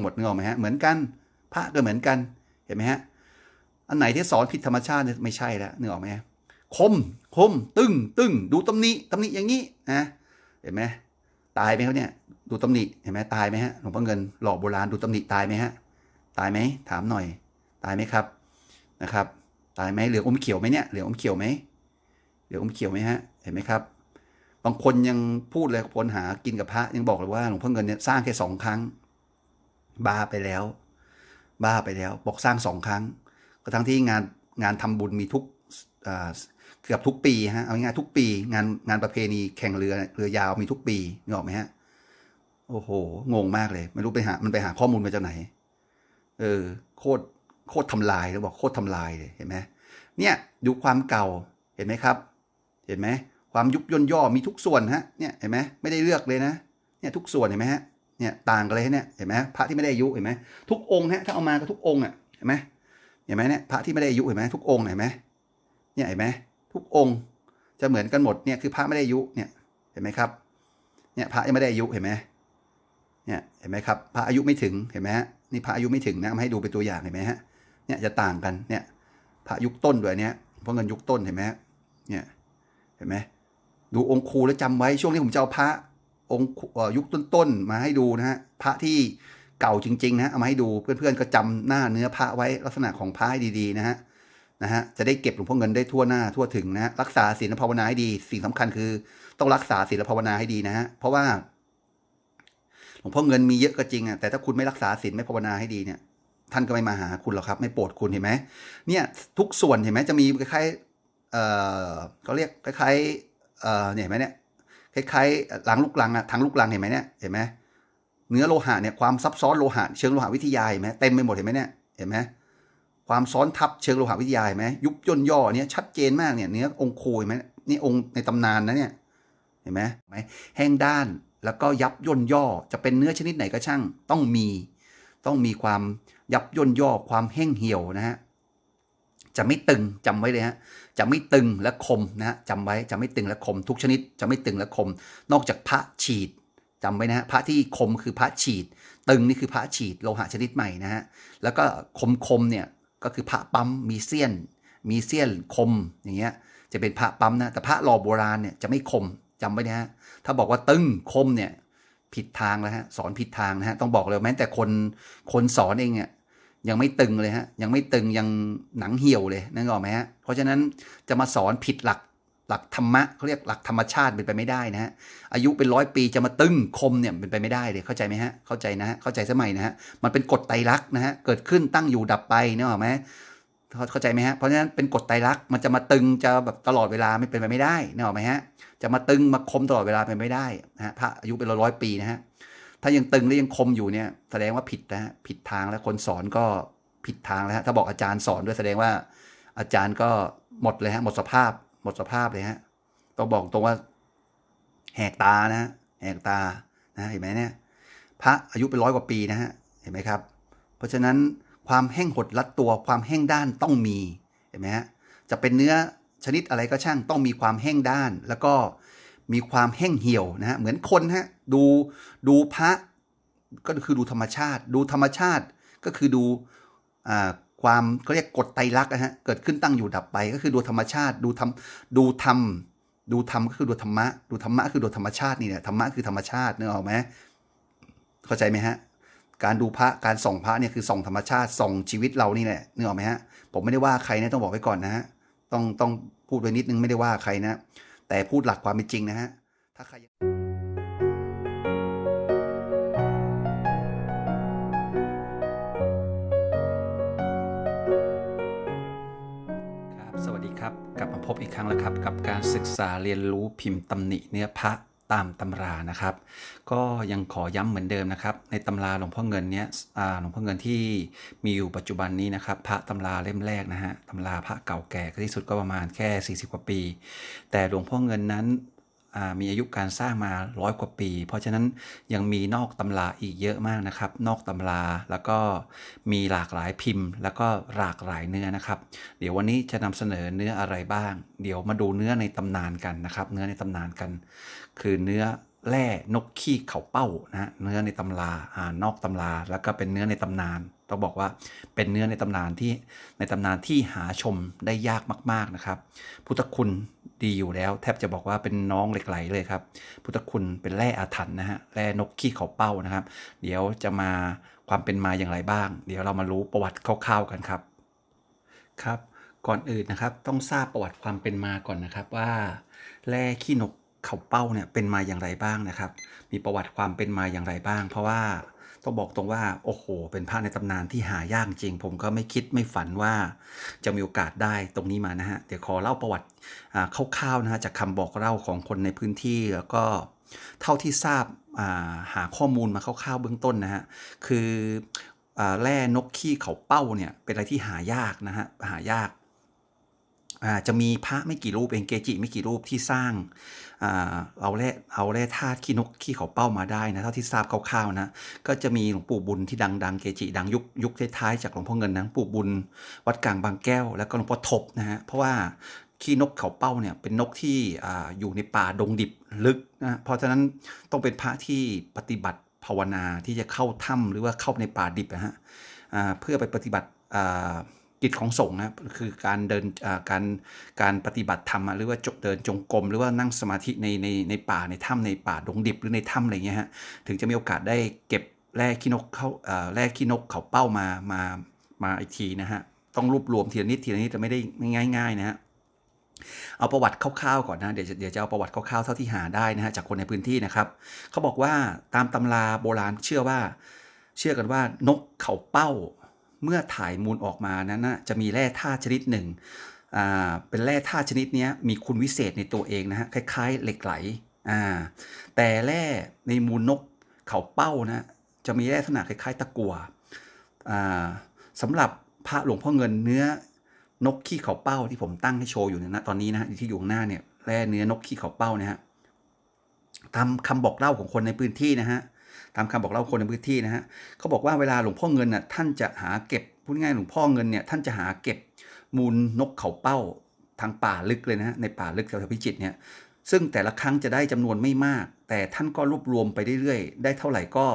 หมดนึกออกไหมฮะเหมือนกัน พระก็เหมือนกันเห็นไหมฮะอันไหนที่สอนผิดธรรมชาติเนี่ยไม่ใช่แล้วนึกออกไหมฮะคมคมตึงตึงดูตำหนิตำหนิอย่างนี้นะเห็นไหมตายไหมเขาเนี่ยดูตำหนิเห็นไหมตายไหมฮะหลวงพ่อเงินหล่อโบราณดูตำหนิตายไหมฮะตายไหมถามหน่อย ตายไหมครับนะครับ ตายไหมเหลืออมเขียวไหมเนี่ยเหลืออมเขียวไหมเหลืออมเขียวไหมฮะเห็นไหมครับ บางคนยังพูดเลยคนหากินกับพระยังบอกเลยว่าหลวงพ่อเงินเนี่ยสร้างแค่สองครั้ง บ้าไปแล้ว บ้าไปแล้ว บอกสร้างสองครั้ง ก็ทั้งที่งานงานทำบุญมีทุกเกือบทุกปีฮะเอาง่ายทุกปี งานงานประเพณีแข่งเรือเรือยาวมีทุกปีนึกออกไหมฮะ โอ้โห งงมากเลยไม่รู้ไปหา มันไปหาข้อมูลมาจากไหน เออ โคตรโคตรทำลายแล้วบอกโคตรทำลายเลยเห็นไหมเนี่ยดูความเก่าเห็นไหมครับ เห็นไหมความยุบย่นย่อมีทุกส่วนฮะเนี่ยเห็นไหมไม่ได้เลือกเลยนะเนี่ยทุกส่วนเห็นไหมฮะ เนี่ยต่างกันเลยเนี่ยเห็นไหมพระที่ไม่ได้อายุเห็นไหมทุกองค์ฮะถ้าเอามาก็ทุกองค์อะเห็นไหมเห็นไหมเนี่ยพระที่ไม่ได้อายุเห็นไหมทุกองค์เห็นไหมเนี่ยเห็นไหมทุกองค์จะเหมือนกันหมดเนี่ยคือพระไม่ได้อายุเนี่ยเห็นไหมครับเนี่ยพระยังไม่ได้อายุเห็นไหมเนี่ยเห็นไหมครับพระอายุไม่ถึงเห็นไหมฮะนี่พระอายุไม่ถึงนะมาให้ดูเป็นตัวอย่างเห็นไหมฮะเนี่ยจะต่างกันเนี่ยพระยุคต้นด้วยเนี่ยเพราะเงินยุคต้นเห็นไหมเนี่ยเห็นไหมดูองค์ครูแล้วจำไว้ช่วงนี้ผมจะเอาพระ องค์ยุคต้นๆมาให้ดูนะฮะพระที่เก่าจริงๆนะฮะเอามาให้ดูเพื่อนๆก็จำหน้าเนื้อพระไว้ลักษณะของพระให้ดีๆนะฮะนะฮะจะได้เก็บหลวงพ่อเงินได้ทั่วหน้าทั่วถึงนะฮะรักษาศีลภาวนาให้ดี สิ่งสำคัญคือ ต้องรักษาศีลภาวนาให้ดีนะฮะเพราะว่าหลวงพ่อเงินมีเยอะก็จริงอะแต่ถ้าคุณไม่รักษาศีลไม่ภาวนาให้ดีเนี่ย ท่านก็ไม่มาหาคุณหรอกครับ ไม่โปรดคุณเห็นไหมเนี่ยทุกส่วนเห็นไหมจะมีคล้ายๆเอ่อเขาเรียกคล้ายๆเอ่อเนี่ยเห็นไหมเนี่ย คล้ายๆหลังลูกลังอะทางลูกลังเห็นไหมเนี่ยเห็นไหมเนื้อโลหะเนี่ยความซับซ้อนโลหะเชิงโลหะวิทยาเห็นไหมเต็มไปหมดเห็นไหมเนี่ยเห็นไหมความซ้อนทับเชิงโลหะวิทยาเห็นไหมยุบย่นย่อเนี่ยชัดเจนมากเนี่ยเนื้อองค์คูเห็นไหมนี่องค์ในตำนานนะเนี่ยเห็นไหมไหมแห้งด้านแล้วก็ยับย่นย่อจะเป็นเนื้อชนิดไหนก็ช่างต้องมี ต้องมีความยับย่นย่อความแห้งเหี่ยวนะฮะ จะไม่ตึงจำไว้เลยฮะจะไม่ตึงและคมนะฮะจำไว้จะไม่ตึงและคม ทุกชนิดจะไม่ตึงและคม นอกจากพระฉีดจำไว้นะฮะพระที่คมคือพระฉีด ตึงนี่คือพระฉีดโลหะชนิดใหม่นะฮะแล้วก็คมคมเนี่ยก็คือพระปั๊มมีเสี้ยน มีเสี้ยนคมอย่างเงี้ยจะเป็นพระปั๊มนะแต่พระหล่อโบราณเนี่ยจะไม่คมจำไว้นะฮะถ้าบอกว่าตึงคมเนี่ยผิดทางแล้วฮะสอนผิดทางนะฮะต้องบอกเลยแม้แต่คนคนสอนเองเนี่ย ยังไม่ตึงเลยฮะยังไม่ตึงยังหนังเหี่ยวเลยนึกออกไหมฮะเพราะฉะนั้นจะมาสอนผิดหลักหลักธรรมะเขาเรียกหลักธรรมชาติเป็นไปไม่ได้นะฮะอายุเป็นร้อยปีจะมาตึงคมเนี่ยเป็นไปไม่ได้เลยเข้าใจไหมฮะเข้าใจนะฮะเข้าใจสมัยนะฮะมันเป็นกฎไตรลักษณ์นะฮะเกิดขึ้นตั้งอยู่ดับไปนึกออกไหมเข้าใจไหมฮะเพราะฉะนั้นเป็นกฎไตรลักษณ์มันจะมาตึงจะแบบตลอดเวลาไม่เป็นไปไม่ได้นึกออกไหมฮะจะมาตึงมาคมตลอดเวลาเป็นไปไม่ได้นะฮะพระอายุเป็นร้อยปีนะฮะ ถ้ายังตึงและยังคมอยู่เนี่ย แสดงว่าผิดนะฮะผิดทางแล้วคนสอนก็ผิดทางแล้วฮะถ้าบอกอาจารย์สอนด้วยแสดงว่า อาจารย์ก็หมดเลยฮะหมดสภาพ หมดสภาพเลยฮะต้องบอกตรงว่า แหกตานะฮะแหกตานะเห็นไหมเนี่ย พระอายุเป็นร้อยกว่าปีนะฮะเห็นไหมครับ เพราะฉะนั้นความแห้งหดรัดตัวความแห้งด้านต้องมีเห็นไหมฮะจะเป็นเนื้อชนิดอะไรก็ช่างต้องมีความแห้งด้าน แล้วก็ มีความแห้งเหี่ยวนะฮะเหมือนคนฮะดูดูพระก็คือดูธรรมชาติ ดูธรรมชาติก็คือดูอ่าความเขาเรียกกฎไตรลักษณ์นะฮะเกิดขึ้นตั้งอยู่ดับไป ก็คือดูธรรมชาติ ดูธรรมดูธรรมดูธรรมก็คือดูธรรมะ ดูธรรมะคือดูธรรมชาตินี่แหละธรรมะคือธรรมชาตินึกออกไหมเข้าใจไหมฮะการดูพระการส่องพระเนี่ยคือส่องธรรมชาติส่องชีวิตเรานี่แหละนึกออกไหมฮะผมไม่ได้ว่าใครนะต้องบอกไว้ก่อนนะฮะต้องต้องพูดไว้นิดนึงไม่ได้ว่าใครนะ แต่พูดหลักความเป็นจริงนะฮะ ถ้าใครครับ สวัสดีครับ กลับมาพบอีกครั้งแล้วครับ กับการศึกษาเรียนรู้พิมพ์ตำหนิเนื้อพระ ตามตำรานะครับ ก็ยังขอย้ำเหมือนเดิมนะครับ ในตำราหลวงพ่อเงินเนี้ยอาหลวงพ่อเงินที่มีอยู่ปัจจุบันนี้นะครับ พระตำราเล่มแรกนะฮะตำราพระเก่าแก่ที่สุดก็ประมาณแค่ 40 กว่าปี แต่หลวงพ่อเงินนั้น มีอายุการสร้างมาร้อยกว่าปี เพราะฉะนั้นยังมีนอกตำราอีกเยอะมากนะครับ นอกตำราแล้วก็มีหลากหลายพิมพ์ แล้วก็หลากหลายเนื้อนะครับ เดี๋ยววันนี้จะนำเสนอเนื้ออะไรบ้าง เดี๋ยวมาดูเนื้อในตำนานกันนะครับ เนื้อในตำนานกัน คือเนื้อแร่นกขี้เขาเป้านะฮะเนื้อในตำราอ่านอกตำราแล้วก็เป็นเนื้อในตำนาน ต้องบอกว่าเป็นเนื้อในตำนานที่ในตำนานที่หาชมได้ยากมาก ๆนะครับ พุทธคุณดีอยู่แล้ว แทบจะบอกว่าเป็นน้องเหล็กไหลเลยครับ พุทธคุณเป็นแร่อาถรรพ์นะฮะแร่นกขี้เขาเป้านะครับ เดี๋ยวจะมาความเป็นมาอย่างไรบ้าง เดี๋ยวเรามารู้ประวัติคร่าวๆกันครับครับ ก่อนอื่นนะครับต้องทราบประวัติความเป็นมาก่อนนะครับว่าแร่ขี้นกเขาเป้าเนี่ยเป็นมาอย่างไรบ้างนะครับ มีประวัติความเป็นมาอย่างไรบ้าง เพราะว่า ต้องบอกตรงว่าโอ้โห เป็นพระในตำนานที่หายากจริง ผมก็ไม่คิดไม่ฝันว่าจะมีโอกาสได้ตรงนี้มานะฮะ เดี๋ยวขอเล่าประวัติอ่าคร่าวๆนะฮะจากคำบอกเล่าของคนในพื้นที่แล้วก็เท่าที่ทราบอ่าหาข้อมูลมาคร่าวๆเบื้องต้นนะฮะ คืออ่าแร่นกขี้เขาเป้าเนี่ยเป็นอะไรที่หายากนะฮะหายากอ่าจะมีพระไม่กี่รูปเองเกจิไม่กี่รูปที่สร้าง เอาแร่เอาแร่ธาตุขี้นกขี้เขาเป้ามาได้นะเท่าที่ทราบคร่าวๆนะก็จะมีหลวงปู่บุญที่ดังๆเกจิดังยุคยุคท้ายๆจากหลวงพ่อเงินนะหลวงปู่บุญ วัดกลางบางแก้ว แล้วก็หลวงพ่อทบนะฮะเพราะว่าขี้นกเขาเป้าเนี่ยเป็นนกที่ออยู่ในป่าดงดิบลึกนะเพราะฉะนั้นต้องเป็นพระที่ปฏิบัติภาวนาที่จะเข้าถ้ำหรือว่าเข้าในป่าดิบนะฮะเพื่อไปปฏิบัติ กิจของสงฆ์นะคือการเดินการการปฏิบัติธรรมหรือว่าจเดินจงกรมหรือว่านั่งสมาธิในในในป่าในถ้ำในป่าดงดิบหรือในถ้ำอะไรเงี้ยฮะถึงจะมีโอกาสได้เก็บแร่ขี้นกเข้าอ่าแร่ขี้นกเขาเป้ามามามาอีกทีนะฮะต้องรวบรวมทีละนิดทีละนิดแต่ไม่ได้ง่ายๆนะฮะเอาประวัติคร่าวๆก่อนนะเดี๋ยวจะเดี๋ยวจะเอาประวัติคร่าวๆเท่าที่หาได้นะฮะจากคนในพื้นที่นะครับเขาบอกว่าตามตำราโบราณเชื่อว่า เชื่อกันว่านกเขาเป้า เมื่อถ่ายมูลออกมานั้นนะจะมีแร่ธาตุชนิดหนึ่งเป็นแร่ธาตุชนิดนี้มีคุณวิเศษในตัวเองนะฮะคล้ายๆ เหล็กไหลแต่แร่ในมูลนกเขาเป้านะจะมีแร่ลักษณะคล้ายๆ ตะกัวอ่าสำหรับพระหลวงพ่อเงินเนื้อนกขี้เขาเป้าที่ผมตั้งให้โชว์อยู่เนี่ยนะตอนนี้นะที่อยู่หน้าเนี่ยแร่เนื้อนกขี้เขาเป้านี่ยฮะตามคำบอกเล่าของคนในพื้นที่นะฮะ ตามคำบอกเล่าคนในพื้นที่นะฮะเขาบอกว่าเวลาหลวงพ่อเงินน่ะท่านจะหาเก็บพูดง่ายหลวงพ่อเงินเนี่ยท่านจะหาเก็บมูลนกเขาเป้าทางป่าลึกเลยนะฮะในป่าลึกแถวพิจิตรเนี่ยซึ่งแต่ละครั้งจะได้จำนวนไม่มาก แต่ท่านก็รวบรวมไปเรื่อยๆ ได้เท่าไหร่ก็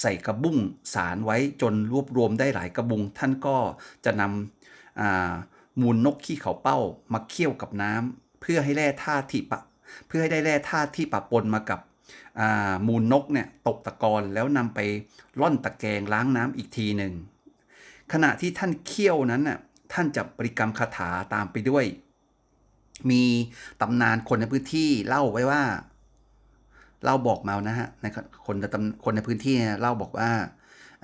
ใส่กระบุ้งสารไว้จนรวบรวมได้หลายกระบุง ท่านก็จะนำอ่ามูลนกขี้เขาเป้ามาเคี่ยวกับน้ำเพื่อให้แร่ธาตุที่ปะ เพื่อให้ได้แร่ธาตุที่ปะปนมากับ มูลนกเนี่ยตกตะกอนแล้วนำไปล่อนตะแกรงล้างน้ำอีกทีหนึ่งขณะที่ท่านเคี่ยวนั้นน่ะท่านจะบริกรรมคาถาตามไปด้วย มีตำนานคนในพื้นที่เล่าไว้ว่าเล่าบอกมานะฮะในคนในตำคนในพื้นที่เนี่ยเล่าบอกว่า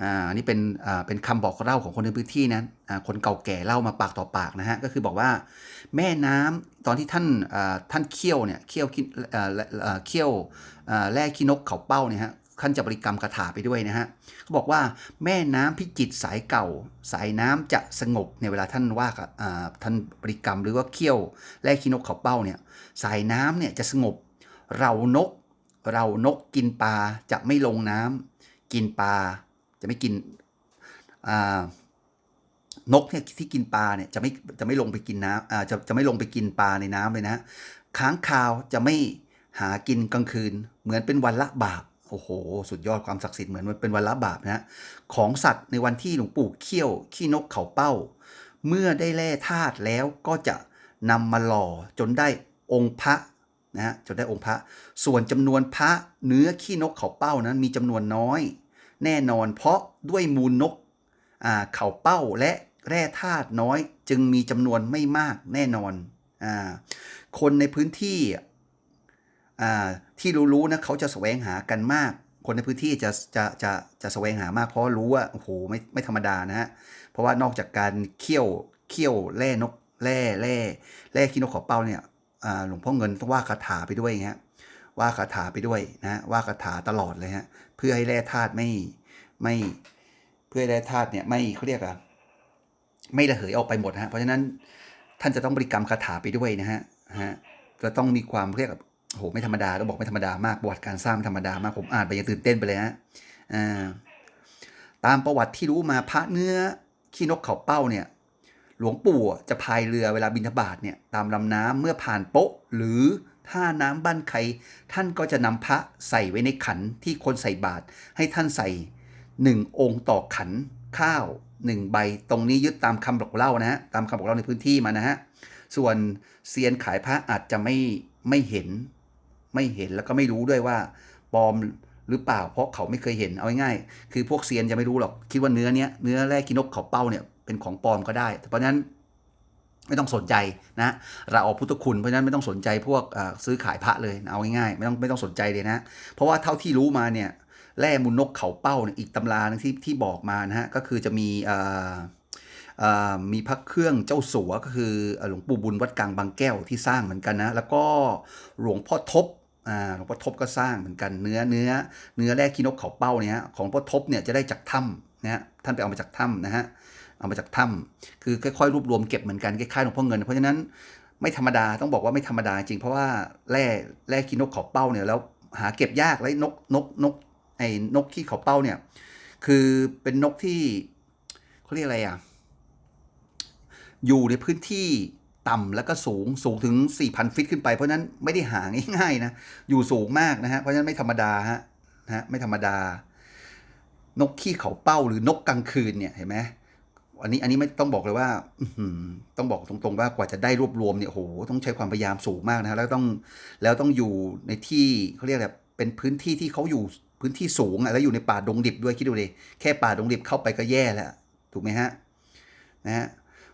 อ่าอันนี้เป็นอ่าเป็นคำบอกเล่าของคนในพื้นที่นะอ่าคนเก่าแก่เล่ามาปากต่อปากนะฮะก็คือบอกว่าแม่น้ำตอนที่ท่านอ่าท่านเคี่ยวเนี่ยเคี่ยวอ่าเคี่ยวอ่าแร่ขี้นกเขาเป้าเนี่ยฮะท่านจะบริกรรมคาถาไปด้วยนะฮะเขาบอกว่าแม่น้ำพิจิตสายเก่า สายน้ำจะสงบในเวลาท่านว่ากับอ่าท่านบริกรรมหรือว่าเคี่ยวแร่ขี้นกเขาเป้าเนี่ยสายน้ำเนี่ยจะสงบ เรานก เรานกกินปลาจะไม่ลงน้ำกินปลา จะไม่กินอ่านกเนี่ยที่กินปลาเนี่ยจะไม่จะไม่ลงไปกินน้ำอ่าจะจะไม่ลงไปกินปลาในน้ำเลยนะค้างคาวจะไม่หากินกลางคืน เหมือนเป็นวันละบาปโอ้โห สุดยอดความศักดิ์สิทธิ์เหมือนมันเป็นวันละบาปนะฮะของสัตว์ในวันที่หลวงปู่เขี้ยว ขี้นกเขาเป้า เมื่อได้แร่ธาตุแล้วก็จะนำมาหล่อจนได้องค์พระนะฮะจนได้องค์พระ ส่วนจำนวนพระเนื้อขี้นกเขาเป้านั้นมีจำนวนน้อย แน่นอนเพราะด้วยมูลนกเขาเป้าและแร่ธาตุน้อยจึงมีจำนวนไม่มากแน่นอนอคนในพื้นที่ที่รู้ๆนะเขาจะแสวงหากันมาก คนในพื้นที่จะจะจะจะแสวงหามาก เพราะรู้ว่าโอ้โหไม่ไม่ธรรมดานะฮะเพราะว่านอกจากการเคี่ยวเคี่ยวแร่นกแร่แร่แร่ขี้นกเขาเป้าเนี่ยหลวงพ่อเงินต้องว่าคาถาไปด้วยอย่างเงี้ย ว่าคาถาไปด้วยนะว่าคาถาตลอดเลยฮะเพื่อให้แร่ธาตุไม่ไม่เพื่อให้แร่ธาตุเนี่ยไม่เขาเรียกอะไม่ระเหยออกไปหมดฮะเพราะฉะนั้นท่านจะต้องบริกรรมคาถาไปด้วยนะฮะฮะก็ต้องมีความเรียกแบบโหไม่ธรรมดาต้องบอกไม่ธรรมดามากประวัติการสร้างธรรมดามากผมอ่านไปยังตื่นเต้นไปเลยฮะอ่าตามประวัติที่รู้มาพระเนื้อขี้นกเขาเป้าเนี่ย หลวงปู่จะพายเรือเวลาบินทบาทเนี่ยตามลำน้ำเมื่อผ่านโป๊ะหรือ ท่าน้ำบ้านใครท่านก็จะนำพระใส่ไว้ในขันที่คนใส่บาตรให้ท่านใส่หนึ่งองค์ต่อขันข้าวหนึ่งใบ ตรงนี้ยึดตามคำบอกเล่านะฮะตามคำบอกเล่าในพื้นที่มานะฮะส่วนเซียนขายพระอาจจะไม่ไม่เห็น ไม่เห็นแล้วก็ไม่รู้ด้วยว่าปลอมหรือเปล่าเพราะเขาไม่เคยเห็นเอาง่ายๆคือพวกเซียนจะไม่รู้หรอกคิดว่าเนื้อเนี้ยเนื้อแรกกินกเขาเป้าเนี่ยเป็นของปลอมก็ได้เพราะนั้น ไม่ต้องสนใจนะเราเอาพุทธคุณเพราะฉะนั้นไม่ต้องสนใจพวกซื้อขายพระเลยเอาง่ายๆไม่ต้องไม่ต้องสนใจเลยนะ เพราะว่าเท่าที่รู้มาเนี่ยแร่มูลนกเขาเป้าเนี่ยอีกตำรานึงที่ที่บอกมานะฮะก็คือจะมีมีพระเครื่องเจ้าสัวก็คือหลวงปู่บุญวัดกลางบางแก้วที่สร้างเหมือนกันนะแล้วก็หลวงพ่อทบหลวงพ่อทบก็สร้างเหมือนกันเนื้อเนื้อเนื้อแรกขี้นกเขาเป้าเนี่ยของพ่อทบเนี่ยจะได้จากถ้ำนะฮะท่านไปเอามาจากถ้ำนะฮะ เอามาจากถ้ำคือค่อยๆรวบรวมเก็บเหมือนกันคล้ายๆหลวงพ่อเงิน เพราะฉะนั้นไม่ธรรมดาต้องบอกว่าไม่ธรรมดาจริงเพราะว่าแร่แร่ขี้นกเขาเป้าเนี่ยแล้วหาเก็บยากแล้วนกนกนกไอ้นกขี้เขาเป้าเนี่ย คือเป็นนกที่เขาเรียกอะไรอะอยู่ในพื้นที่ต่ำแล้วก็สูงสูงถึง 4,000 ฟิตขึ้นไป เพราะฉะนั้นไม่ได้หาง่ายๆนะอยู่สูงมากนะฮะเพราะฉะนั้นไม่ธรรมดาฮะนะฮะไม่ธรรมดา นกขี้เขาเป้าหรือนกกลางคืนเนี่ยเห็นไหม อันนี้อันนี้ไม่ต้องบอกเลยว่าต้องบอกตรงๆว่ากว่าจะได้รวบรวมเนี่ยโหต้องใช้ความพยายามสูงมากนะแล้วต้องแล้วต้องอยู่ในที่เขาเรียกอะไรเป็นพื้นที่ที่เขาอยู่พื้นที่สูงอะแล้วอยู่ในป่าดงดิบด้วยคิดดูดิแค่ป่าดงดิบเข้าไปก็แย่แล้วถูกไหมฮะนะฮะ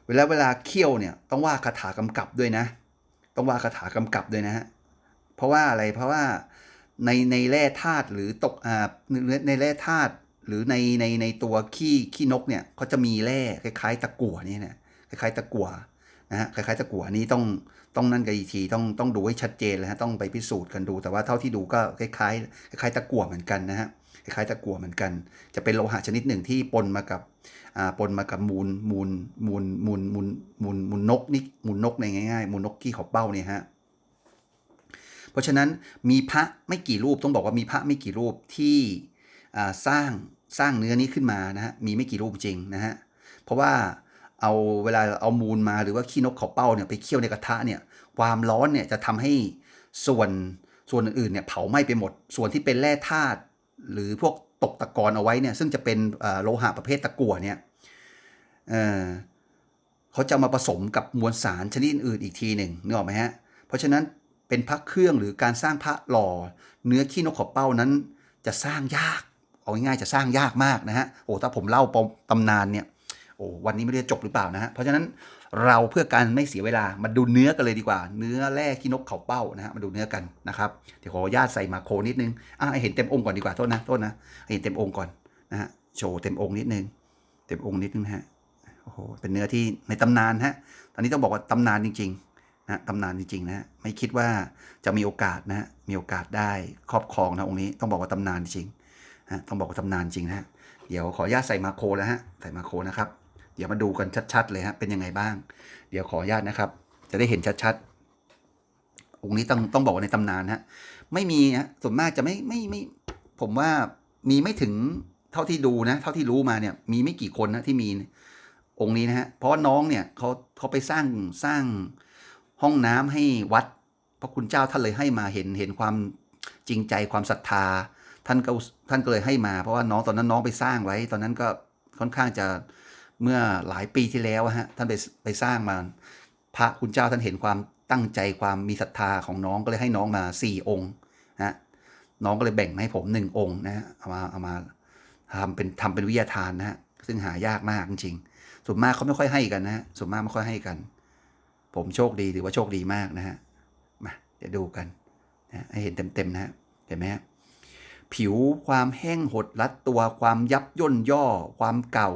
เวลาเวลาเคี่ยวเนี่ยต้องว่าคาถากำกับด้วยนะ ต้องว่าคาถากำกับด้วยนะฮะเพราะว่าอะไรเพราะว่าในในแร่ธาตุหรือตกอ่าในในแร่ธาตุ หรือในในในตัวขี้ขี้นกเนี่ยเขาจะมีแร่คล้ายๆ ตะกั่วเนี่ยนะคล้ายๆ ตะกั่วนะฮะคล้ายๆ ตะกั่วนี้ต้องต้องนั่นกันอีกทีต้องต้องดูให้ชัดเจนเลยฮะต้องไปพิสูจน์กันดู แต่ว่าเท่าที่ดูก็คล้ายๆคล้ายๆตะกั่วเหมือนกันนะฮะคล้ายๆตะกั่วเหมือนกัน จะเป็นโลหะชนิดหนึ่งที่ปนมากับอ่าปนมากับมูลมูลมูลมูลมูลมูลมูลนกนี่มูลนกในง่ายๆ มูลนกขี้เขาเป้าเนี่ยฮะเพราะฉะนั้นมีพระไม่กี่รูปต้องบอกว่ามีพระไม่กี่รูปที่อ่าสร้าง สร้างเนื้อนี้ขึ้นมานะฮะมีไม่กี่รูปจริงนะฮะเพราะว่าเอาเวลาเอามูลมาหรือว่าขี้นกเขาเป้าเนี่ยไปเคี่ยวในกระทะเนี่ยความร้อนเนี่ยจะทำให้ส่วนส่วนอื่นเนี่ยเผาไหม้ไปหมด ส่วนที่เป็นแร่ธาตุหรือพวกตกตะกอนเอาไว้เนี่ยซึ่งจะเป็นโลหะประเภทตะกั่วเนี่ยเเขาจะมาผสมกับมวลสารชนิดอื่นอีกทีหนึ่งนึกออกไหมฮะเพราะฉะนั้นเป็นพระเครื่องหรือการสร้างพระหล่อ เนื้อขี้นกขอบเป้านั้น จะสร้างยาก เอาง่ายๆจะสร้างยากมากนะฮะโอ้ถ้าผมเล่าปมตำนานเนี่ยโอ้วันนี้ไม่รู้จะจบหรือเปล่านะฮะเพราะฉะนั้นเราเพื่อการไม่เสียเวลามาดูเนื้อกันเลยดีกว่า เนื้อแร่ขี้นกเขาเป้านะฮะมาดูเนื้อกันนะครับเดี๋ยวขออนุญาตใส่มาโคนิดนึงอะเห็นเต็มองค์ก่อนดีกว่าโทษนะโทษนะเห็นเต็มองค์ก่อนนะฮะโชว์เต็มองค์นิดนึงเต็มองค์นิดนึงฮะโอ้โหเป็นเนื้อที่ในตำนานฮะตอนนี้ต้องบอกว่าตำนานจริงๆนะตำนานจริงๆนะฮะไม่คิดว่าจะมีโอกาสนะฮะมีโอกาสได้ครอบครองนะองค์นี้ต้องบอกว่าตำนานจริง ฮะต้องบอกว่าตำนานจริงนะฮะเดี๋ยวขออนุญาตใส่มาโครแล้วฮะใส่มาโครนะครับ เดี๋ยวมาดูกันชัด ๆ เลยฮะเป็นยังไงบ้าง เดี๋ยวขออนุญาตนะครับ จะได้เห็นชัดๆองค์นี้ต้องต้องบอกว่าในตำนานฮะไม่มีฮะส่วนมากจะไม่ไม่ไม่ผมว่ามีไม่ถึงเท่าที่ดูนะเท่าที่รู้มาเนี่ยมีไม่กี่คนนะที่มีองค์นี้นะฮะเพราะน้องเนี่ยเขาเขาไปสร้างสร้างห้องน้ำให้วัดพระคุณเจ้าท่านเลยให้มาเห็นเห็นความจริงใจความศรัทธา ท่านก็ท่านก็เลยให้มา เพราะว่าน้องตอนนั้นน้องไปสร้างไว้ ตอนนั้นก็ค่อนข้างจะเมื่อหลายปีที่แล้วฮะท่านไปไปสร้างมา พระคุณเจ้าท่านเห็นความตั้งใจความมีศรัทธาของน้องก็เลยให้น้องมาสี่องค์นะน้องก็เลยแบ่งให้ผมหนึ่งองค์นะฮะเอามาเอามาทำเป็นทำเป็นวิทยาทานนะฮะซึ่งหายากมากจริงๆส่วนมากเขาไม่ค่อยให้กันนะฮะส่วนมากไม่ค่อยให้กัน ผมโชคดีถือว่าโชคดีมากนะฮะมาเดี๋ยวดูกันนะให้เห็นเต็มๆนะฮะเห็นไหมฮะ ผิวความแห้งหดรัดตัวความยับย่นย่อ ความเก่า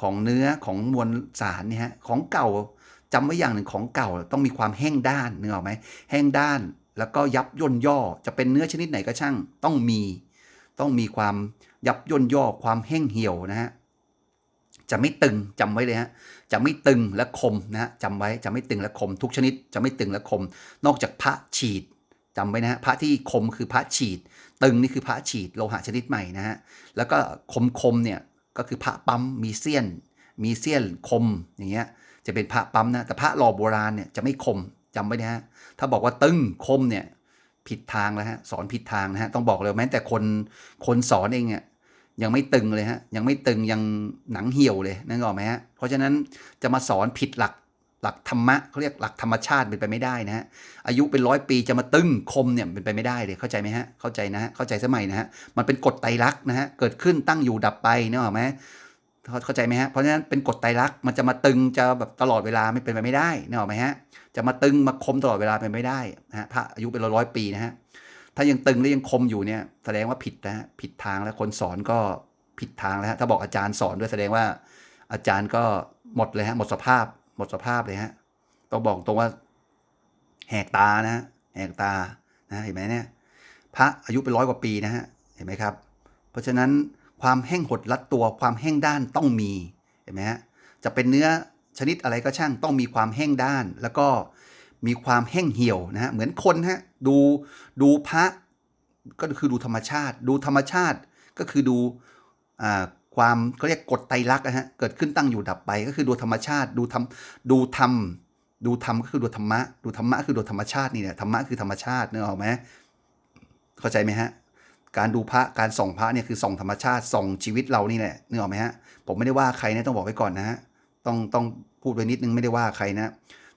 ของเนื้อของมวลสารเนี่ยฮะของเก่าจำไว้อย่างหนึ่งของเก่าต้องมีความแห้งด้านนึกออกไหมแห้งด้านแล้วก็ยับย่นย่อจะเป็นเนื้อชนิดไหนก็ช่างต้องมี ต้องมีความยับย่นย่อความแห้งเหี่ยวนะฮะจะไม่ตึงจำไว้เลยฮะจะไม่ตึงและคมนะฮะจำไว้จะไม่ตึงและคม ทุกชนิดจะไม่ตึงและคม นอกจากพระฉีดจำไว้นะฮะพระที่คมคือพระฉีด ตึงนี่คือพระฉีดโลหะชนิดใหม่นะฮะ แล้วก็คมคมเนี่ยก็คือพระปั๊มมีเสี้ยน มีเสี้ยนคมอย่างเงี้ยจะเป็นพระปั๊มนะแต่พระหล่อโบราณเนี่ยจะไม่คมจำไว้นะฮะถ้าบอกว่าตึงคมเนี่ยผิดทางแล้วฮะสอนผิดทางนะฮะต้องบอกเลยแม้แต่คนคนสอนเองเนี่ยยังไม่ตึงเลยฮะยังไม่ตึงยังหนังเหี่ยวเลยนั่นออกไหมฮะเพราะฉะนั้นจะมาสอนผิดหลัก หลักธรรมะเขาเรียกหลักธรรมชาติเป็นไปไม่ได้นะฮะอายุเป็นร้อยปีจะมาตึงคมเนี่ยเป็นไปไม่ได้เลยเข้าใจไหมฮะเข้าใจนะฮะเข้าใจสมัยนะฮะมันเป็นกฎไตรลักษณ์นะฮะเกิดขึ้นตั้งอยู่ดับไปเนกอะไหมเข้าใจไหมฮะเพราะฉะนั้นเป็นกฎไตรลักษณ์มันจะมาตึงจะแบบตลอดเวลาไม่เป็นไปไม่ได้เนกอะไหมฮะจะมาตึงมาคมตลอดเวลาเป็นไม่ได้นะฮะพระอายุเป็นร้อยปีนะฮะถ้ายังตึงและยังคมอยู่เนี่ยแสดงว่าผิดนะฮะผิดทางแล้วคนสอนก็ผิดทางแล้วฮะถ้าบอกอาจารย์สอนด้วยแสดงว่าอาจารย์ก็หมดเลยฮะหมดสภาพ มดสภาพเลยฮะต้องบอกตรงว่า แหกตานะฮะแหกตานะเห็นไหมเนี่ยพระอายุเป็นร้อยกว่าปีนะฮะเห็นไหมครับ เพราะฉะนั้นความแห้งหดรัดตัวความแห้งด้านต้องมีเห็นไหมฮะจะเป็นเนื้อชนิดอะไรก็ช่างต้องมีความแห้งด้าน แล้วก็มีความแห้งเหี่ยวนะฮะเหมือนคนฮะดูดูพระก็คือดูธรรมชาติ ดูธรรมชาติก็คือดูอ่า ความเขาเรียกกฎไตรลักษณ์นะฮะเกิดขึ้นตั้งอยู่ดับไปก็คือดูธรรมชาติดูธรรมดูธรรมดูธรรมก็คือดูธรรมะ ดูธรรมะคือดูธรรมชาตินี่แหละธรรมะคือธรรมชาติเนึกออกไหมเข้าใจไหมฮะการดูพระการส่องพระเนี่ยคือส่องธรรมชาติส่องชีวิตเรานี่แหละนึกออกไหมฮะผมไม่ได้ว่าใครนะต้องบอกไว้ก่อนนะฮะต้องต้องพูดไว้นิดนึงไม่ได้ว่าใครนะ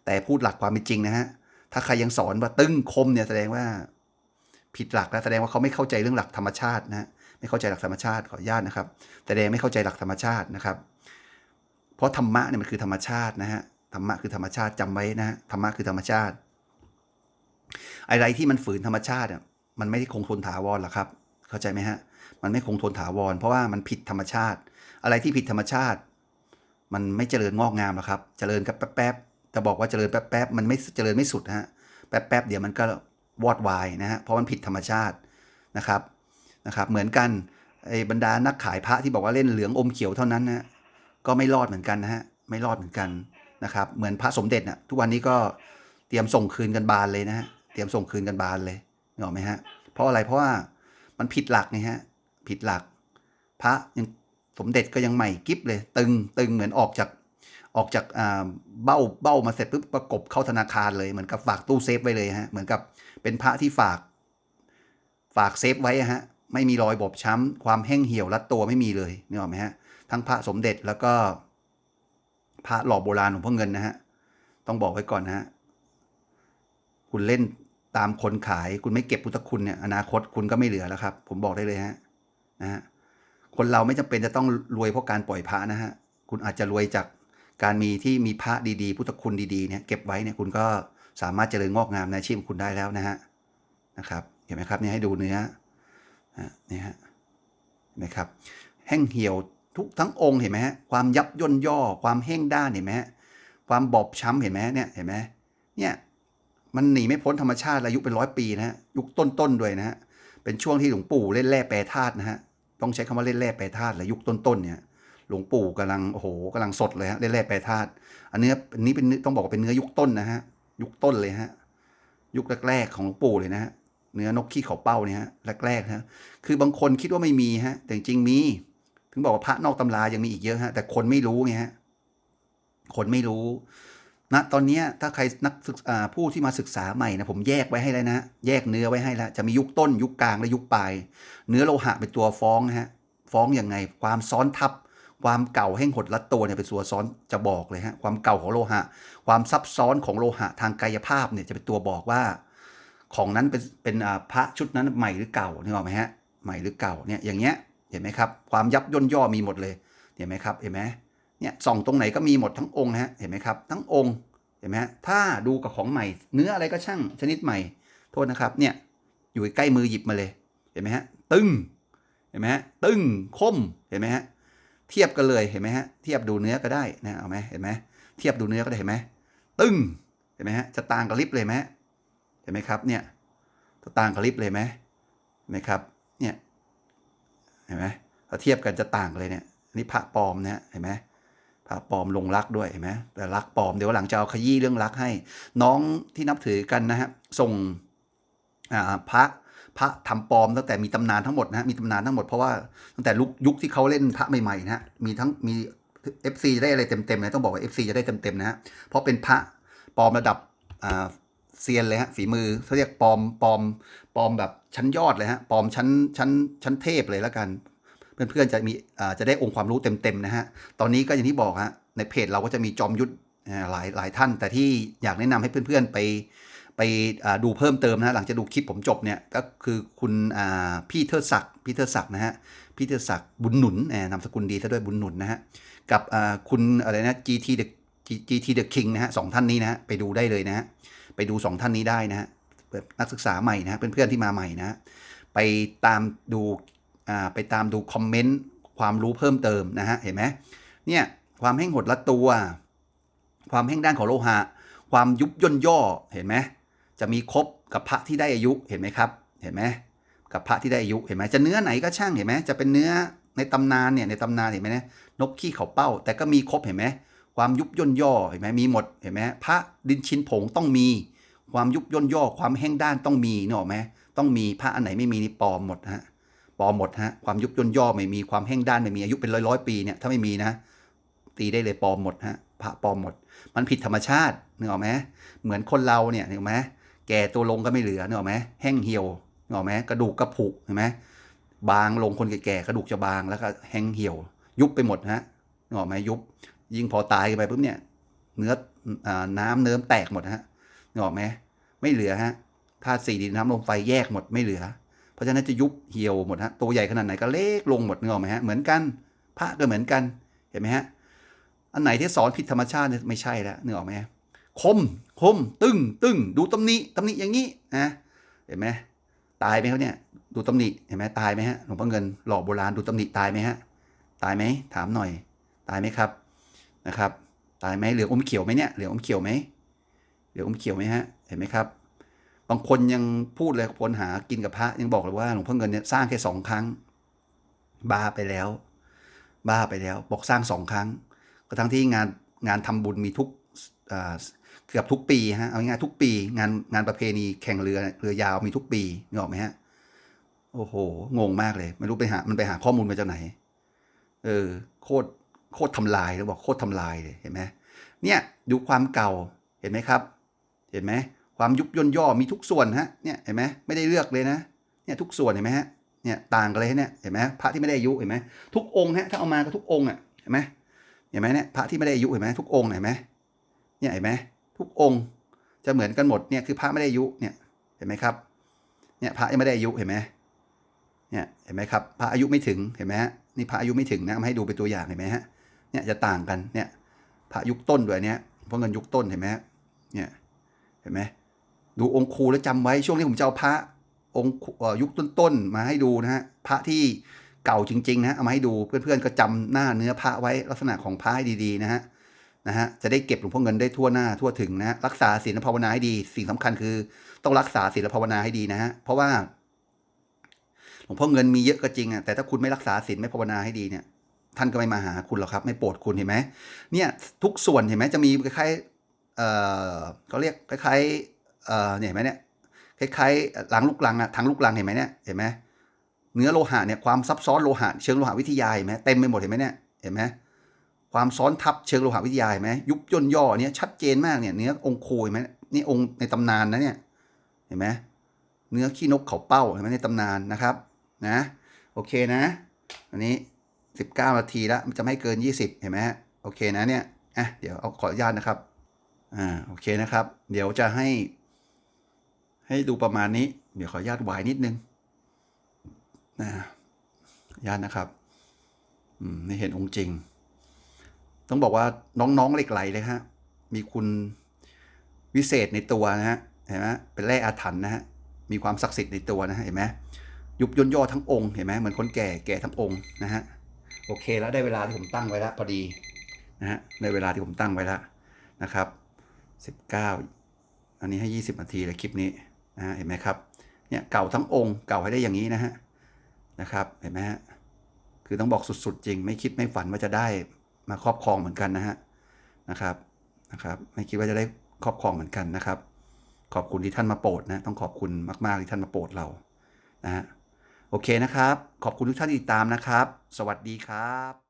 แต่พูดหลักความเป็นจริงนะฮะถ้าใครยังสอนว่าตึ้งคมเนี่ยแสดงว่า ผิดหลักแล้วแสดงว่าเขาไม่เข้าใจเรื่องหลักธรรมชาตินะฮะ ไม่เข้าใจหลักธรรมชาติขออนุญาตนะครับแสดงไม่เข้าใจหลักธรรมชาตินะครับ เพราะธรรมะเนี่ยมันคือธรรมชาตินะฮะธรรมะคือธรรมชาติจำไว้นะฮะธรรมะคือธรรมชาติ อะไรที่มันฝืนธรรมชาติอะมันไม่ได้คงทนถาวรหรอกครับ เข้าใจไหมฮะมันไม่คงทนถาวร เพราะว่ามันผิดธรรมชาติ อะไรที่ผิดธรรมชาติ มันไม่เจริญงอกงามหรอกครับ เจริญกับแป๊บๆจะบอกว่าเจริญแป๊บๆมันไม่เจริญไม่สุดนะฮะแป๊บๆเดี๋ยวมันก็วอดวายนะฮะเพราะมันผิดธรรมชาตินะครับ นะครับเหมือนกันไอ้บรรดานักขายพระที่บอกว่าเล่นเหลืองอมเขียวเท่านั้นนะก็ไม่รอดเหมือนกันนะฮะไม่รอดเหมือนกันนะครับเหมือนพระสมเด็จนะทุกวันนี้ก็เตรียมส่งคืนกันบานเลยนะฮะเตรียมส่งคืนกันบานเลยนึกอไหมฮะเพราะอะไรเพราะว่ามันผิดหลักไงฮะผิดหลัก พระยังสมเด็จก็ยังใหม่กิฟเลย ตึงตึงเหมือนออกจากออกจากอ่าเบ้าเบ้ามาเสร็จปุ๊บประกบเข้าธนาคารเลยเหมือนกับฝากตู้เซฟไว้เลยฮะเหมือนกับเป็นพระที่ฝาก ฝากเซฟไว้ฮะ ไม่มีรอยบอบช้ำ ความแห้งเหี่ยวรัดตัวไม่มีเลยนึกออกไหมฮะ ทั้งพระสมเด็จแล้วก็ พระหล่อโบราณหลวงพ่อเงินนะฮะ ต้องบอกไว้ก่อนนะฮะ คุณเล่นตามคนขาย คุณไม่เก็บพุทธคุณเนี่ย อนาคตคุณก็ไม่เหลือแล้วครับ ผมบอกได้เลยฮะ นะฮะ คนเราไม่จำเป็นจะต้องรวยเพราะการปล่อยพระนะฮะ คุณอาจจะรวยจากการมีที่มีพระดีๆ พุทธคุณดีๆเนี่ยเก็บไว้เนี่ยคุณก็สามารถเจริญงอกงามในอาชีพคุณได้แล้วนะฮะ นะครับ เห็นไหมครับนี่ให้ดูเนื้อ นี่ฮะเห็นไหมครับ แห้งเหี่ยวทุกทั้งองค์เห็นไหมฮะความยับย่นย่อความแห้งด้านเห็นไหมฮะความบอบช้ำเห็นไหมเนี่ยเห็นไหมเนี่ยมันหนีไม่พ้นธรรมชาติอายุเป็นร้อยปีนะฮะยุคต้นๆด้วยนะฮะเป็นช่วงที่หลวงปู่เล่นแร่แปรธาตุนะฮะต้องใช้คำว่าเล่นแร่แปรธาตุและยุคต้นๆเนี่ยหลวงปู่กำลังโอ้โหกำลังสดเลยฮะเล่นแร่แปรธาตุอันเนื้ออันนี้เป็นต้องบอกว่าเป็นเนื้อยุคต้นนะฮะยุคต้นเลยฮะยุคแรกๆของหลวงปู่เลยนะฮะ เนื้อนกขี้เขาเป้าเนี่ยฮะแรกๆนะคือบางคนคิดว่าไม่มีฮะ แต่จริงๆมี ถึงบอกว่าพระนอกตำรายังมีอีกเยอะฮะแต่คนไม่รู้ไงฮะคนไม่รู้ณตอนนี้ถ้าใครนักศึกษาผู้ที่มาศึกษาใหม่นะผมแยกไว้ให้แล้วนะแยกเนื้อไว้ให้แล้วจะมียุคต้นยุคกลางและยุคปลาย เนื้อโลหะเป็นตัวฟ้องนะฮะฟ้องยังไง ความซ้อนทับ ความเก่าแห่งหดรัดตัวเนี่ยเป็นตัวซ้อนจะบอกเลยฮะความเก่าของโลหะ ความซับซ้อนของโลหะทางกายภาพเนี่ยจะเป็นตัวบอกว่า ของนั้นเป็นเป็นพระชุดนั้นใหม่หรือเก่านึกออกไหมฮะใหม่หรือเก่าเนี่ยอย่างเงี้ยเห็นไหมครับความยับย่นย่อมีหมดเลยเห็นไหมครับเห็นไหมเนี่ยส่องตรงไหนก็มีหมดทั้งองค์ฮะเห็นไหมครับทั้งองค์เห็นไหมฮะถ้าดูกับของใหม่ เนื้ออะไรก็ช่างชนิดใหม่โทษนะครับเนี่ยอยู่ใกล้มือหยิบมาเลยเห็นไหมฮะตึงเห็นไหมฮะตึงคมเห็นไหมฮะเทียบกันเลยเห็นไหมฮะเทียบดูเนื้อก็ได้นะเอาไหมเห็นไหมเทียบดูเนื้อก็ได้เห็นไหมตึงเห็นไหมฮะจะต่างกับลิปเลยไหม เห็นไหมครับเนี่ยต่างกับลิปเลยไหมเห็นไหมครับเนี่ยเห็นไหมถ้าเทียบกันจะต่างเลยเนี่ยนี่พระปลอมนะเห็นไหมพระปลอมลงรักด้วยเห็นไหมแต่รักปลอมเดี๋ยวหลังจะเอาขยี้เรื่องรักให้ น้องที่นับถือกันนะฮะส่งพระพระทำปลอมตั้งแต่มีตำนานทั้งหมดนะฮะมีตำนานทั้งหมดเพราะว่าตั้งแต่ลุกยุคที่เขาเล่นพระใหม่ๆนะฮะมีทั้งมี FC จะได้อะไรเต็มๆนะต้องบอกว่า FC จะได้เต็มๆนะฮะเพราะเป็นพระปลอมระดับ เซียนเลยฮะฝีมือเขาเรียกปอมปอมปอมแบบชั้นยอดเลยฮะปอมชั้นชั้นชั้นเทพเลยแล้วกัน เพื่อนๆจะมีจะได้องค์ความรู้เต็มๆนะฮะตอนนี้ก็อย่างที่บอกฮะในเพจเราก็จะมีจอมยุทธหลายหลายท่าน แต่ที่อยากแนะนำให้เพื่อนๆไปไปดูเพิ่มเติมนะหลังจากดูคลิปผมจบเนี่ยก็คือคุณพี่เทิดศักดิ์พี่เทิดศักดิ์นะฮะพี่เทิดศักดิ์บุญหนุนนามสกุลดีซะด้วยบุญหนุนนะฮะกับคุณอะไรนะ GT the GT the King นะฮะสองท่านนี้นะฮะไปดูได้เลยนะฮะ ไปดูสองท่านนี้ได้นะฮะนักศึกษาใหม่นะเพื่อนๆที่มาใหม่นะไปตามดูไปตามดูคอมเมนต์ความรู้เพิ่มเติมนะฮะเห็นไหมเนี่ยความแห้งหดละตัว ความแห้งด้านของโลหะ ความยุบย่นย่อเห็นไหมจะมีครบกับพระที่ได้อายุเห็นไหมครับ เห็นไหมกับพระที่ได้อายุเห็นไหมจะเนื้อไหนก็ช่างเห็นไหมจะเป็นเนื้อในตำนานเนี่ยในตำนานเห็นไหมนะนกขี้เขาเป้า แต่ก็มีครบเห็นไหม ความยุบย่นย่อเห็นไหมมีหมดเห็นไหมพระดินชิ้นผงต้องมี ความยุบย่นย่อ ความแห้งด้านต้องมีเนออไหมต้องมีพระอันไหนไม่มีนี่ปลอมหมดฮะปลอมหมดฮะความยุบย่นย่อไม่มีความแห้งด้านไม่มีอายุเป็นร้อยร้อยปีเนี่ยถ้าไม่มีนะ ตีได้เลยปลอมหมดฮะพระปลอมหมด มันผิดธรรมชาติเนออไหมเหมือนคนเราเนี่ยนึกออกไหมแก่ตัวลงก็ไม่เหลือเนออไหมแห้งเหี่ยวเนออไหมกระดูกกระผุเห็นไหมบางลงคนแก่ๆกระดูกจะบางแล้วก็แห้งเหี่ยว ยุบไปหมดฮะเนออไหมยุบ ยิ่งพอตายไปปุ๊บเนี่ย เนื้ออน้ำเนื้อแตกหมดฮะนึกออกไหมไม่เหลือฮะธาตุสี่ดินน้ำลมไฟแยกหมดไม่เหลือ เพราะฉะนั้นจะยุบเหี่ยวหมดฮะตัวใหญ่ขนาดไหนก็เล็กลงหมดนึกออกไหมฮะเหมือนกันพระก็เหมือนกันเห็นไหมฮะอันไหนที่สอนผิดธรรมชาติเนี่ยไม่ใช่แล้วนึกออกไหมคมคมตึงตึงดูตำหนิตำหนิอย่างนี้นะเห็นไหมตายไหมเขาเนี่ยดูตำหนิเห็นไหมตายไหมฮะหลวงพ่อเงินหล่อโบราณดูตำหนิตายไหมฮะตายไหมถามหน่อย ตายไหมครับ นะครับ ตายไหมเหลืองอมเขียวไหมเนี่ยเหลืองอมเขียวไหมเหลืองอมเขียวไหมฮะเห็นไหมครับ บางคนยังพูดเลยคนหากินกับพระยังบอกเลยว่าหลวงพ่อเงินเนี่ยสร้างแค่สองครั้ง บ้าไปแล้ว บ้าไปแล้ว บอกสร้างสองครั้ง ก็ทั้งที่งานงานทำบุญมีทุกเกือบทุกปีฮะเอาง่ายทุกปี งานงานประเพณีแข่งเรือเรือยาวมีทุกปีนึกออกไหมฮะโอ้โห งงมากเลย ไม่รู้ไปหา มันไปหาข้อมูลมาจากไหน เออ โคตร โคตรทำลายแล้วบอกโคตรทำลายเลยเห็นไหมเนี่ยดูความเก่าเห็นไหมครับ เห็นไหมความยุบย่นย่อมีทุกส่วนฮะเนี่ยเห็นไหมไม่ได้เลือกเลยนะเนี่ยทุกส่วนเห็นไหมฮะเนี่ยต่างกันเลยเนี่ยเห็นไหมพระที่ไม่ได้อายุเห็นไหมทุกองค์ฮะถ้าเอามาก็ทุกองค์อะเห็นไหมเห็นไหมเนี่ยพระที่ไม่ได้อายุเห็นไหมทุกองค์เห็นไหมเนี่ยเห็นไหมทุกองค์จะเหมือนกันหมดเนี่ยคือพระไม่ได้อายุเนี่ยเห็นไหมครับเนี่ยพระยังไม่ได้อายุเห็นไหมเนี่ยเห็นไหมครับพระอายุไม่ถึงเห็นไหมฮะนี่พระอายุไม่ถึงนะมาให้ดูเป็นตัวอย่างเห็นไหมฮะ เนี่ยจะต่างกันเนี่ยพระยุคต้นด้วยเนี่ยเพราะเงินยุคต้นเห็นไหมเนี่ยเห็นไหมดูองค์ครูแล้วจำไว้ช่วงนี้ผมจะเอาพระองค์ยุคต้นๆมาให้ดูนะฮะพระที่เก่าจริงๆนะเอามาให้ดูเพื่อนๆก็จำหน้าเนื้อพระไว้ลักษณะของพระให้ดีๆนะฮะนะฮะจะได้เก็บหลวงพ่อเงินได้ทั่วหน้าทั่วถึงนะรักษาศีลภาวนาให้ดี สิ่งสำคัญคือต้องรักษาศีลภาวนาให้ดีนะฮะเพราะว่าหลวงพ่อเงินมีเยอะก็จริงอะแต่ถ้าคุณไม่รักษาศีลไม่ภาวนาให้ดีเนี่ย ท่านก็ไม่มาหาคุณหรอกครับ ไม่โปรดคุณเห็นไหมเนี่ยทุกส่วนเห็นไหมจะมีคล้ายๆเอ่อเขาเรียกคล้ายๆเอ่อเนี่ยเห็นไหมเนี่ยคล้ายๆหลังลูกลังอะทางลูกลังเห็นไหมเนี่ยเห็นไหมเนื้อโลหะเนี่ยความซับซ้อนโลหะเชิงโลหะวิทยาเห็นไหมเต็มไปหมดเห็นไหมเนี่ยเห็นไหมความซ้อนทับเชิงโลหะวิทยาเห็นไหมยุบย่นย่อเนี่ยชัดเจนมากเนี่ยเนื้อองค์คูเห็นไหมนี่องค์ในตำนานนะเนี่ยเห็นไหมเนื้อขี้นกเขาเป้าเห็นไหมในตำนานนะครับนะโอเคนะอันนี้ สิบเก้านาทีแล้วมันจะไม่เกินยี่สิบเห็นไหมฮะโอเคนะเนี่ยอะเดี๋ยวเอาขออนุญาตนะครับอ่าโอเคนะครับ เดี๋ยวจะให้ ให้ดูประมาณนี้ เดี๋ยวขออนุญาตวายนิดนึงนะญาตนะครับอืมไม่เห็นองค์จริง ต้องบอกว่าน้องๆเหล็กไหลเลยฮะมีคุณวิเศษในตัวนะฮะเห็นไหมเป็นแร่อาถรรพ์นะฮะมีความศักดิ์สิทธิ์ในตัวนะฮะเห็นไหมยุบย่นย่อทั้งองค์เห็นไหมเหมือนคนแก่แก่ทั้งองค์นะฮะ โอเคแล้วได้เวลาที่ผมตั้งไว้แล้วพอดีนะฮะในเวลาที่ผมตั้งไว้แล้วนะครับสิบเก้าอันนี้ให้ยี่สิบนาทีเลยคลิปนี้นะะเห็นไหมครับเนี่ยเก่าทั้งองค์เก่าให้ได้อย่างนี้นะฮะนะครับเห็นไหมฮะคือต้องบอกสุดๆ จริง ไม่คิดไม่ฝันว่าจะได้มาครอบครองเหมือนกันนะฮะนะครับนะครับ ไม่คิดว่าจะได้ครอบครองเหมือนกันนะครับ ขอบคุณที่ท่านมาโปรดนะต้องขอบคุณมาก ๆที่ท่านมาโปรดเรานะฮะ โอเคนะครับ ขอบคุณทุกท่านที่ติดตามนะครับ สวัสดีครับ